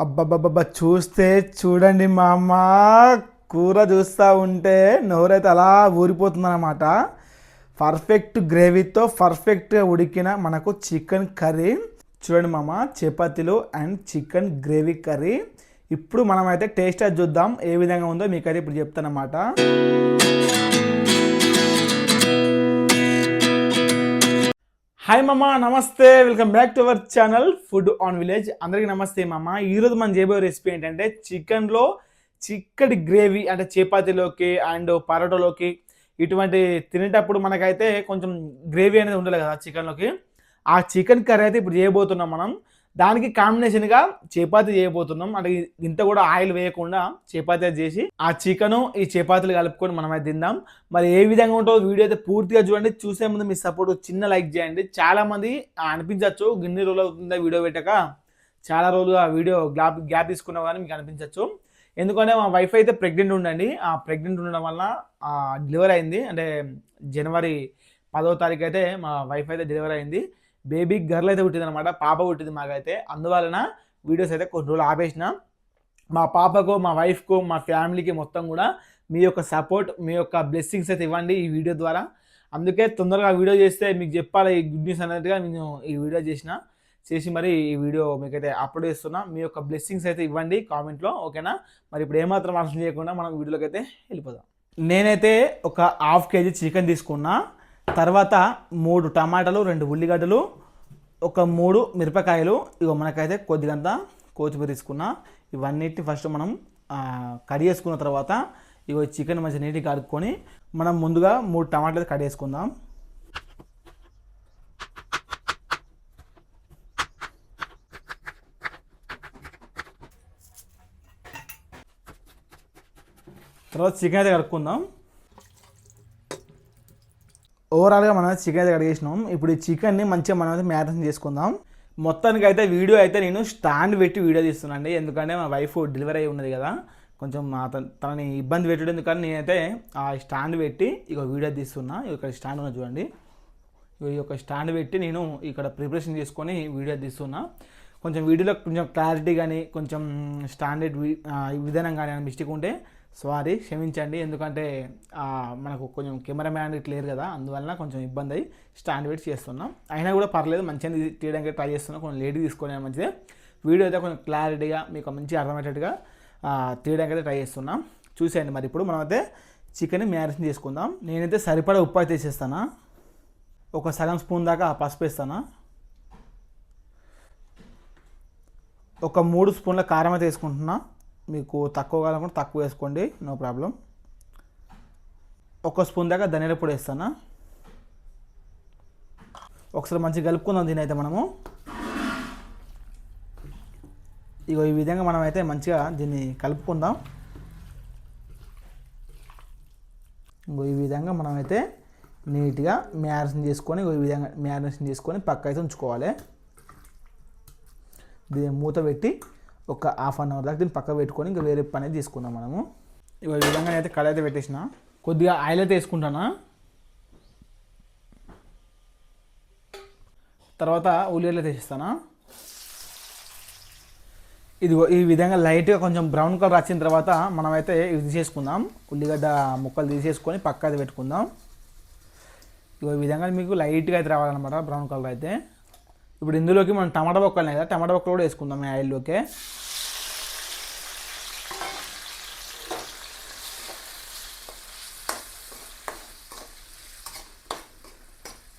అబ్బబ్బబ్బబ్బా చూస్తే చూడండి మా అమ్మ కూర చూస్తూ ఉంటే నోరైతే అలా ఊరిపోతుందన్నమాట. పర్ఫెక్ట్ గ్రేవీతో పర్ఫెక్ట్గా ఉడికిన మనకు చికెన్ కర్రీ. చూడండి మామ చపాతీలు అండ్ చికెన్ గ్రేవీ కర్రీ. ఇప్పుడు మనమైతే టేస్ట్ చూద్దాం ఏ విధంగా ఉందో మీకైతే ఇప్పుడు చెప్తానమాట హాయ్ మామ నమస్తే welcome back to our channel food on village అందరికీ నమస్తే మామ ఈరోజు మనం చేయబోయే రెసిపీ ఏంటంటే చికెన్లో చిక్కటి గ్రేవీ అంటే చపాతీలోకి అండ్ పరోటాలోకి ఇటువంటి తినేటప్పుడు మనకైతే కొంచెం గ్రేవీ అనేది ఉండాలి కదా చికెన్లోకి. ఆ చికెన్ కర్రీ అయితే ఇప్పుడు చేయబోతున్నాం మనం. దానికి కాంబినేషన్గా చపాతీ చేయబోతున్నాం. అంటే ఇంత కూడా ఆయిల్ వేయకుండా చపాతీ చేసి ఆ చికెను ఈ చపాతీలు కలుపుకొని మనం అయితే తిందాం. మరి ఏ విధంగా ఉంటుందో వీడియో అయితే పూర్తిగా చూడండి. చూసే ముందు మీ సపోర్ట్ చిన్న లైక్ చేయండి. చాలా మంది అనిపించవచ్చు గిన్ని రోజులు అవుతుందా వీడియో పెట్టక? చాలా రోజులు ఆ వీడియో గ్యాప్ గ్యాప్ తీసుకున్నా కానీ మీకు అనిపించవచ్చు ఎందుకంటే మా వైఫ్ అయితే ప్రెగ్నెంట్ ఉండండి ఆ ప్రెగ్నెంట్ ఉండడం వల్ల డెలివరీ అయింది. అంటే జనవరి పదో తారీఖు అయితే మా వైఫ్ అయితే డెలివరీ అయింది. బేబీ గర్ల్ అయితే పుట్టింది అనమాట పాప పుట్టింది మాకైతే. అందువలన వీడియోస్ అయితే కొన్ని రోజులు ఆపేసిన. మా పాపకు మా వైఫ్కు మా ఫ్యామిలీకి మొత్తం కూడా మీ యొక్క సపోర్ట్ మీ యొక్క బ్లెస్సింగ్స్ అయితే ఇవ్వండి ఈ వీడియో ద్వారా. అందుకే తొందరగా వీడియో చేస్తే మీకు చెప్పాలి ఈ గుడ్ న్యూస్ అన్నట్టుగా నేను ఈ వీడియో చేసిన. చేసి మరి ఈ వీడియో మీకైతే అప్లోడ్ చేస్తున్నా. మీ యొక్క బ్లెస్సింగ్స్ అయితే ఇవ్వండి కామెంట్లో ఓకేనా? మరి ఇప్పుడు ఏమాత్రం ఆలోచన చేయకుండా మనం వీడియోలోకి అయితే వెళ్ళిపోదాం. నేనైతే ఒక హాఫ్ కేజీ చికెన్ తీసుకున్నా. తర్వాత మూడు టమాటాలు రెండు ఉల్లిగడ్డలు ఒక మూడు మిరపకాయలు. ఇగో మనకైతే కొద్దిగంత కొత్తిమీర తీసుకున్న. ఇవన్నిటిని ఫస్ట్ మనం కడిగేసుకున్న చేసుకున్న తర్వాత ఇగో చికెన్ మంచి నీట్గా కడుక్కొని మనం ముందుగా మూడు టమాటాలు కట్ చేసుకుందాం. తర్వాత చికెన్ అయితే కడుక్కుందాం. ఓవరాల్గా మనం చికెన్ అయితే కడిగేసినాం ఇప్పుడు ఈ చికెన్ని మంచిగా మనం అయితే మ్యారినేషన్ చేసుకుందాం. మొత్తానికి అయితే వీడియో అయితే నేను స్టాండ్ పెట్టి వీడియో తీస్తున్నాను ఎందుకంటే మా వైఫ్ డెలివరీ అయి ఉన్నది కదా. కొంచెం తనని ఇబ్బంది పెట్టడం. ఎందుకని నేనైతే ఆ స్టాండ్ పెట్టి ఇక వీడియో తీస్తున్నా. ఇక్కడ స్టాండ్ ఉన్న చూడండి. ఈ యొక్క స్టాండ్ పెట్టి నేను ఇక్కడ ప్రిపరేషన్ చేసుకొని వీడియో తీస్తున్నా. కొంచెం వీడియోలో కొంచెం క్లారిటీ కానీ కొంచెం స్టాండర్డ్ విధానం కానీ మిస్టేక్ ఉంటే సారీ క్షమించండి. ఎందుకంటే మనకు కొంచెం కెమెరామ్యాన్ లేరు కదా అందువలన కొంచెం ఇబ్బంది అయ్యి స్టాండ్ పెట్టి చేస్తున్నాం. అయినా కూడా పర్లేదు మంచిగా తీయడానికి ట్రై చేస్తున్నాం. కొంచెం లేట్ తీసుకొని మంచిదే. వీడియో అయితే కొంచెం క్లారిటీగా మీకు మంచి అర్థమయ్యేటట్టుగా తీయడానికి అయితే ట్రై చేస్తున్నాం. చూసేయండి మరి ఇప్పుడు మనం అయితే చికెన్ మ్యారినేషన్ చేసుకుందాం. నేనైతే సరిపడా ఉప్పు అయితే వేసేస్తానా ఒక సగం స్పూన్ దాకా పసుపు వేస్తాను? ఒక మూడు స్పూన్ల కారం అయితే వేసుకుంటున్నా. మీకు తక్కువ కావాలనుకుంటే తక్కువ వేసుకోండి నో ప్రాబ్లం. ఒక స్పూన్ దాకా ధనియాల పొడి వేస్తాను? ఒకసారి మంచిగా కలుపుకుందాం దీని అయితే మనము. ఇగో ఈ విధంగా మనం అయితే మంచిగా దీన్ని కలుపుకుందాం. ఇంకో ఈ విధంగా మనమైతే నీట్గా మ్యారినేషన్ చేసుకొని ఈ విధంగా మ్యారినేషన్ చేసుకొని పక్క అయితే ఉంచుకోవాలి. దీన్ని మూత పెట్టి ఒక హాఫ్ అన్ అవర్ దాకా దీన్ని పక్క పెట్టుకొని ఇంకా వేరే పని అయితే తీసుకుందాం మనము. ఇగో ఈ విధంగా అయితే కళ అయితే పెట్టేసిన. కొద్దిగా ఆయిల్ అయితే వేసుకుంటానా? తర్వాత ఉల్లిగడ్డలు తీసేస్తానా ఇదిగో ఈ విధంగా లైట్గా కొంచెం బ్రౌన్ కలర్ వచ్చిన తర్వాత మనమైతే ఇది తీసేసుకుందాం ఉల్లిగడ్డ ముక్కలు తీసేసుకొని పక్క అయితే పెట్టుకుందాం. ఇగో ఈ విధంగా మీకు లైట్గా అయితే రావాలన్నమాట బ్రౌన్ కలర్ అయితే. ఇప్పుడు ఇందులోకి మనం టమాటా బొక్కలు కదా టమాటా బొక్కలు కూడా వేసుకుందాం ఈ ఆయిల్లోకి.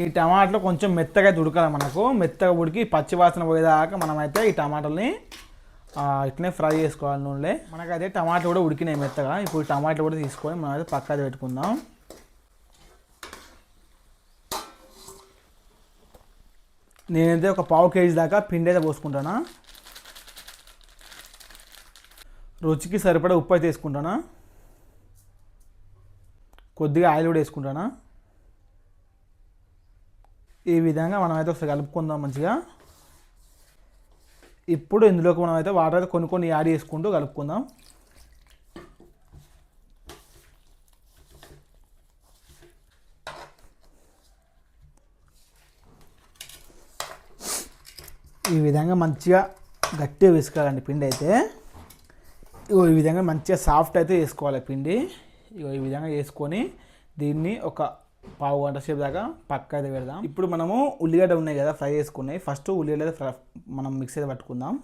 ఈ టమాటాలు కొంచెం మెత్తగా అయితే ఉడకాలి మనకు. మెత్తగా ఉడికి పచ్చి వాసన పోయేదాకా మనమైతే ఈ టమాటాలని ఇట్లనే ఫ్రై చేసుకోవాలి నూనెలో. మనకైతే టమాటాలు కూడా ఉడికినాయి మెత్తగా. ఇప్పుడు టమాటాలు కూడా తీసుకొని మనం అయితే పక్కది పెట్టుకుందాం. నేనైతే ఒక పావు కేజీ దాకా పిండి అయితే పోసుకుంటానా. రుచికి సరిపడా ఉప్పు అయితే వేసుకుంటానా. కొద్దిగా ఆయిల్ కూడా వేసుకుంటానా. ఈ విధంగా మనం అయితే ఒకసారి కలుపుకుందాం మంచిగా. ఇప్పుడు ఇందులోకి మనం అయితే వాటర్ అయితే కొన్ని కొన్ని యాడ్ చేసుకుంటూ కలుపుకుందాం. ఈ విధంగా మంచిగా గట్టిగా వేసుకోవాలండి పిండి అయితే. ఇగో ఈ విధంగా మంచిగా సాఫ్ట్ అయితే వేసుకోవాలి పిండి. ఇగో ఈ విధంగా వేసుకొని దీన్ని ఒక పావు గంట సేపు దాకా పక్క అయితే పెడదాం. ఇప్పుడు మనము ఉల్లిగడ్డ ఉన్నాయి కదా ఫ్రై చేసుకున్నాయి. ఫస్ట్ ఉల్లిగడ్డ ఫ్రై మనం మిక్స్ అయితే పట్టుకుందాం.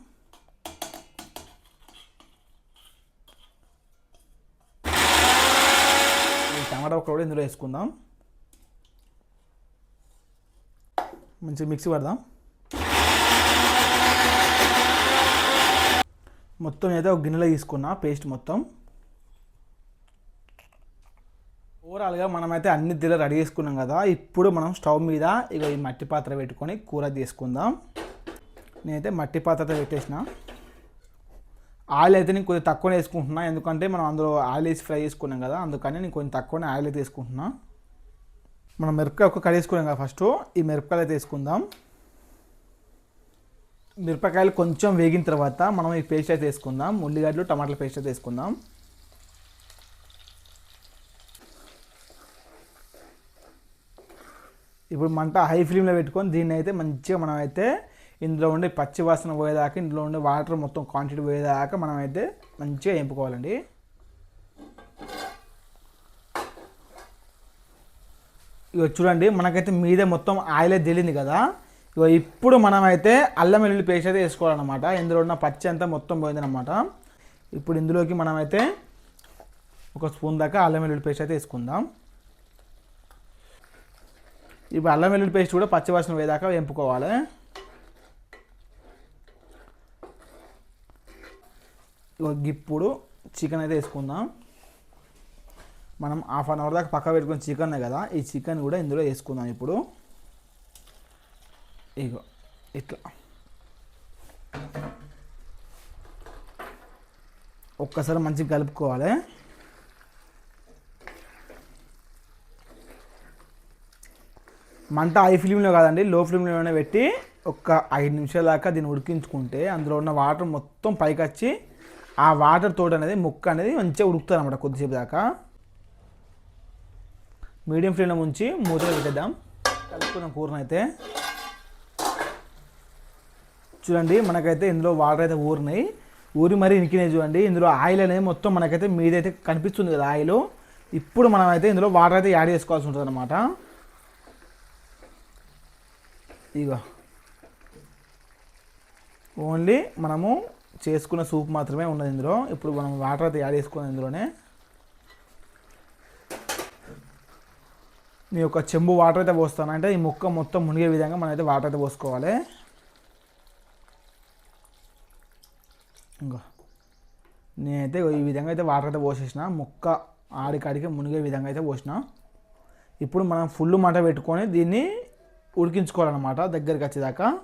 టమాటా ఒక కూడా ఇందులో వేసుకుందాం. మంచిగా మిక్సీ పడదాం. మొత్తం అయితే ఒక గిన్నెలో తీసుకున్నా పేస్ట్ మొత్తం. ఓవరాల్గా మనమైతే అన్ని దిల్ల రెడీ చేసుకున్నాం కదా ఇప్పుడు మనం స్టవ్ మీద ఇక ఈ మట్టి పాత్ర పెట్టుకొని కూర తీసుకుందాం నేనైతే మట్టి పాత్రతో పెట్టేసిన. ఆయిల్ అయితే నేను కొంచెం తక్కువనే వేసుకుంటున్నా ఎందుకంటే మనం అందులో ఆయిల్ వేసి ఫ్రై చేసుకున్నాం కదా అందుకని నేను కొంచెం తక్కువనే ఆయిల్ అయితే తీసుకుంటున్నా మనం మిరపకాయ ఒక కర్రీ వేసుకున్నాం కదా ఫస్ట్ ఈ మిరపకాయలు అయితే వేసుకుందాం. మిరపకాయలు కొంచెం వేగిన తర్వాత మనం ఈ పేస్ట్ అయితే వేసుకుందాం ఉల్లిగడ్డలు టమాటాల పేస్ట్ అయితే వేసుకుందాం. ఇప్పుడు మంట హై ఫ్లేమ్లో పెట్టుకొని దీన్ని అయితే మంచిగా మనం అయితే ఇందులో ఉండే పచ్చి వాసన పోయేదాకా ఇందులో ఉండే వాటర్ మొత్తం క్వాంటిటీ పోయేదాకా మనం అయితే మంచిగా వేపుకోవాలండి ఇక చూడండి మనకైతే మీదే మొత్తం ఆయిలే తెలియదు కదా. ఇక ఇప్పుడు మనమైతే అల్లం వెల్లుల్లి పేస్ట్ అయితే వేసుకోవాలన్నమాట. ఇందులో ఉన్న పచ్చి అంతా మొత్తం పోయిందనమాట ఇప్పుడు ఇందులోకి మనమైతే ఒక స్పూన్ దాకా అల్లం వెల్లుల్లి పేస్ట్ అయితే వేసుకుందాం. ఇప్పుడు అల్లం వెల్లుల్లి పేస్ట్ కూడా పచ్చివాసన పోయేదాకా వేపుకోవాలి. ఇప్పుడు చికెన్ అయితే వేసుకుందాం. మనం హాఫ్ అన్ అవర్ దాకా పక్క పెట్టుకున్న చికెన్ కదా ఈ చికెన్ కూడా ఇందులో వేసుకుందాం ఇప్పుడు. ఇగో ఇట్లా. ఒక్కసారి మంచిగా కలుపుకోవాలి. మంట హై ఫ్లేమ్లో కాదండి లో ఫ్లేమ్లోనే పెట్టి ఒక ఐదు నిమిషాల దాకా దీన్ని ఉడికించుకుంటే అందులో ఉన్న వాటర్ మొత్తం పైకి వచ్చి ఆ వాటర్ తోట అనేది ముక్క అనేది మంచిగా ఉడుకుతుంది అనమాట కొద్దిసేపు దాకా. మీడియం ఫ్లేమ్లో ఉంచి మూతలో పెట్టేద్దాం. కలుపుకున్న కూరను అయితే చూడండి మనకైతే ఇందులో వాటర్ అయితే ఊరినాయి. ఊరి మరీ ఇనికినాయి చూడండి. ఇందులో ఆయిల్ అనేది మొత్తం మనకైతే మీదైతే కనిపిస్తుంది కదా ఆయిల్. ఇప్పుడు మనం అయితే ఇందులో వాటర్ అయితే యాడ్ చేసుకోవాల్సి ఉంటుంది అనమాట ఇగో. ఓన్లీ మనము చేసుకున్న సూప్ మాత్రమే ఉన్నది ఇందులో. ఇప్పుడు మనం వాటర్ అయితే యాడ్ చేసుకున్నది ఇందులోనే. నీ యొక్క చెంబు వాటర్ అయితే పోస్తాను. అంటే ఈ ముక్క మొత్తం మునిగే విధంగా మనం అయితే వాటర్ అయితే పోసుకోవాలి. ఇంకా. నేనైతే ఈ విధంగా అయితే వాటర్ అయితే పోసేసిన. ముక్క ఆడికాడికి మునిగే విధంగా అయితే పోసిన. ఇప్పుడు మనం ఫుల్ మంట పెట్టుకొని దీన్ని ఉడికించుకోవాలన్నమాట దగ్గరికి వచ్చేదాకా.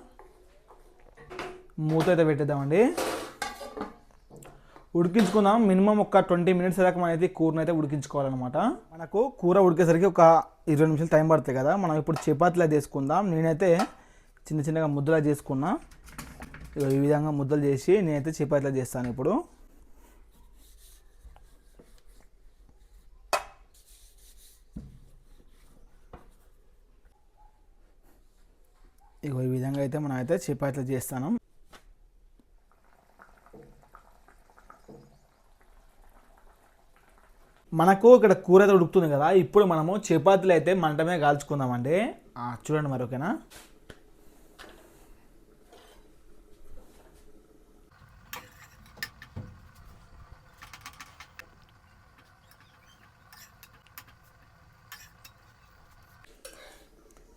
మూత అయితే పెట్టేద్దామండి. ఉడికించుకుందాం. మినిమం ఒక ట్వంటీ మినిట్స్ దాకా మనం అయితే కూరను అయితే ఉడికించుకోవాలన్నమాట. మనకు కూర ఉడికేసరికి ఒక ఇరవై నిమిషాలు టైం పడుతుంది కదా. మనం ఇప్పుడు చపాతీలా చేసుకుందాం. నేనైతే చిన్న చిన్నగా ముద్దలా చేసుకున్నా. ఈ విధంగా ముద్దలు చేసి నేనైతే చపాతీలా చేస్తాను ఇప్పుడు. ఇగో ఈ విధంగా అయితే మనం అయితే చపాతీలు చేస్తాను మనకు ఇక్కడ కూర అయితే ఉడుకుతుంది కదా ఇప్పుడు మనము చపాతీలు అయితే మంటమే కాల్చుకుందామండి. చూడండి మరి ఓకేనా?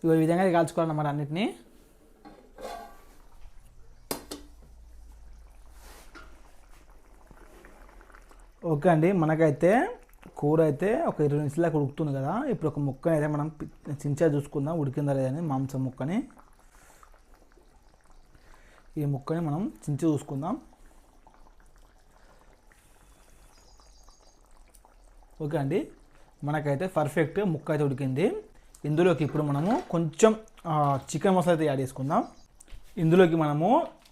ఇగో ఈ విధంగా కాల్చుకోవాలన్నమాట అన్నిటినీ. ఓకే అండి. మనకైతే కూర అయితే ఒక ఇరవై నిమిషాల ఉడుకుతుంది కదా. ఇప్పుడు ఒక ముక్కని అయితే మనం చించా చూసుకుందాం. ఉడికిందా లేదని మాంసం ముక్కని. ఈ ముక్కని మనం చించి చూసుకుందాం. ఓకే అండి. మనకైతే పర్ఫెక్ట్ ముక్క అయితే ఉడికింది. ఇందులోకి ఇప్పుడు మనము కొంచెం చికెన్ మసాలా అయితే యాడ్ చేసుకుందాం. ఇందులోకి మనము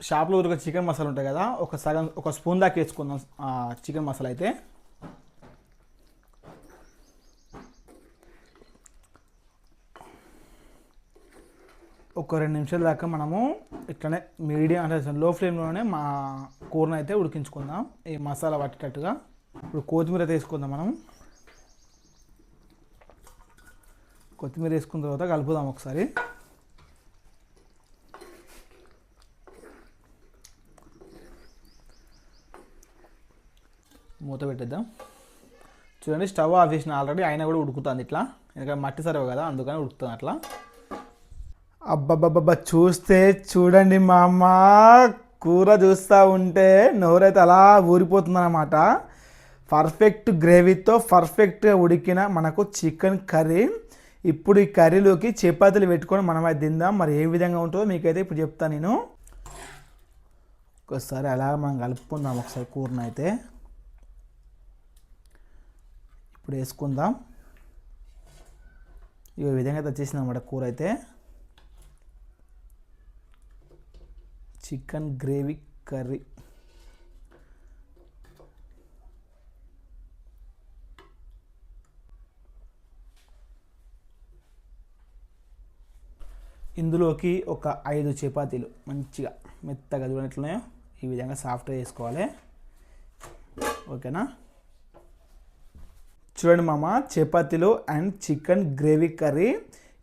షాప్లో దొరికే చికెన్ మసాలా ఉంటాయి కదా ఒక సగం ఒక స్పూన్ దాకా వేసుకుందాం. చికెన్ మసాలా అయితే. ఒక రెండు నిమిషాల దాకా మనము ఇట్లనే మీడియం అంటే లో ఫ్లేమ్లోనే మా కూరను అయితే ఉడికించుకుందాం. ఈ మసాలా పట్టేటట్టుగా. ఇప్పుడు కొత్తిమీర అయితే వేసుకుందాం మనం. కొత్తిమీర వేసుకున్న తర్వాత కలుపుదాం ఒకసారి. మూత పెట్టేద్దాం. చూడండి స్టవ్ ఆఫ్ చేసిన ఆల్రెడీ అయినా కూడా ఉడుకుతుంది ఇట్లా. ఎందుకంటే మట్టి సరవ కదా అందుకని ఉడుకుతుంది అట్లా. అబ్బబ్బబ్బబ్బా చూస్తే చూడండి మా అమ్మ కూర చూస్తూ ఉంటే నోరైతే అలా ఊరిపోతుందన్నమాట. పర్ఫెక్ట్ గ్రేవీతో పర్ఫెక్ట్గా ఉడికిన మనకు చికెన్ కర్రీ. ఇప్పుడు ఈ కర్రీలోకి చపాతీలు పెట్టుకొని మనం అది తిందాం. మరి ఏ విధంగా ఉంటుందో మీకైతే ఇప్పుడు చెప్తాను నేను. ఒకసారి అలా మనం కలుపుకుందాం ఒకసారి కూరనైతే. ఇప్పుడు వేసుకుందాం. ఈ విధంగా అయితే వచ్చేసింది అన్నమాట కూర అయితే. చికెన్ గ్రేవీ కర్రీ ఇందులోకి ఒక ఐదు చపాతీలు మంచిగా మెత్తగా చూడనట్లున్నాయో ఈ విధంగా సాఫ్ట్గా వేసుకోవాలి. ఓకేనా? చూడండి మామ చపాతీలు అండ్ చికెన్ గ్రేవీ కర్రీ.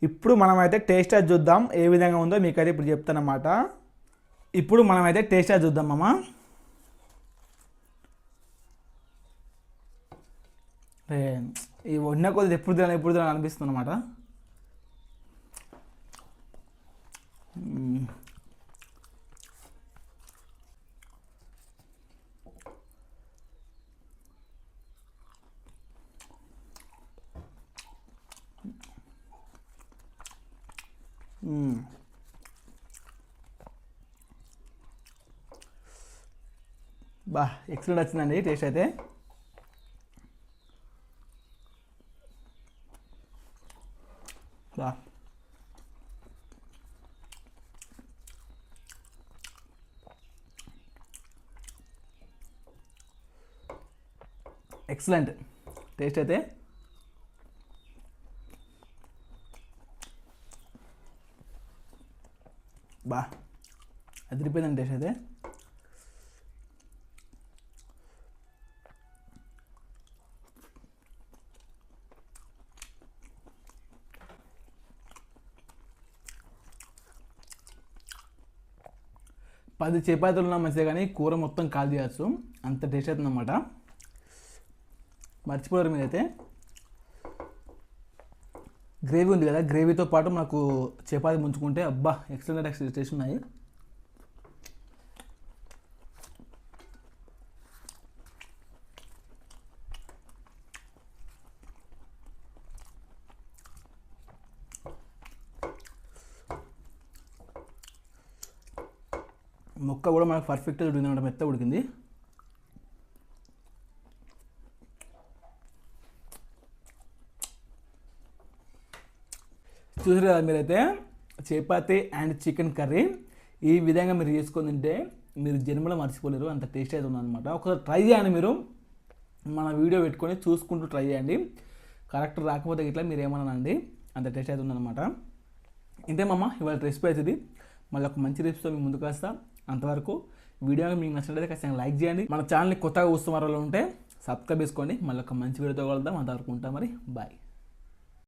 ఇప్పుడు మనమైతే టేస్ట్ అది చూద్దాం ఏ విధంగా ఉందో మీకైతే ఇప్పుడు చెప్తానమాట. ఇప్పుడు మనమైతే టేస్ట్ అది చూద్దాం మామ. ఈ వండిన కొద్ది ఎప్పుడు తినాలి ఎప్పుడు తినాలి అనిపిస్తుంది అనమాట బా ఎక్సలెంట్ వచ్చిందండి టేస్ట్ అయితే. బా. ఎక్సలెంట్. టేస్ట్ అయితే. బా. అదిరిపోయిందండి టేస్ట్ అయితే. పది చపాతీలు ఉన్నా మంచిదే కానీ కూర మొత్తం కాల్ చేయొచ్చు. అంత టేస్ట్ అవుతుంది అనమాట మర్చిపోయారు మీరైతే. గ్రేవీ ఉంది కదా గ్రేవీతో పాటు మనకు చపాతీ ముంచుకుంటే అబ్బా ఎక్సలెంట్ ఎక్సలెంట్ టేస్ట్ ఉన్నాయి. ముక్క కూడా మనకు పర్ఫెక్ట్గా ఉడికింది అనమాట మెత్త ఉడికింది. చూసారు కదా మీరైతే చపాతి అండ్ చికెన్ కర్రీ ఈ విధంగా మీరు చేసుకొని తింటే మీరు జన్మలో మర్చిపోలేరు అంత టేస్ట్ అయితే ఉందన్నమాట. ఒకసారి ట్రై చేయండి మీరు. మన వీడియో పెట్టుకొని చూసుకుంటూ ట్రై చేయండి. కరెక్ట్ రాకపోతే ఇట్లా మీరు ఏమన్నా అండి అంత టేస్ట్ అయితే ఉందన్నమాట. ఇంతే మామ ఇవాళ రెసిపీ అవుతుంది మళ్ళీ ఒక మంచి రెసిపీతో మీ ముందుకు వస్తా. అంతవరకు వీడియో మీకు నచ్చినట్లయితే ఖచ్చితంగా లైక్ చేయండి. మన ఛానల్ని కొత్తగా చూస్తున్న వాళ్ళు ఉంటే సబ్స్క్రైబ్ చేసుకోండి. మళ్ళీ ఒక మంచి వీడియోతో కలుద్దాం. అంతవరకు ఉంటాం మరి. బాయ్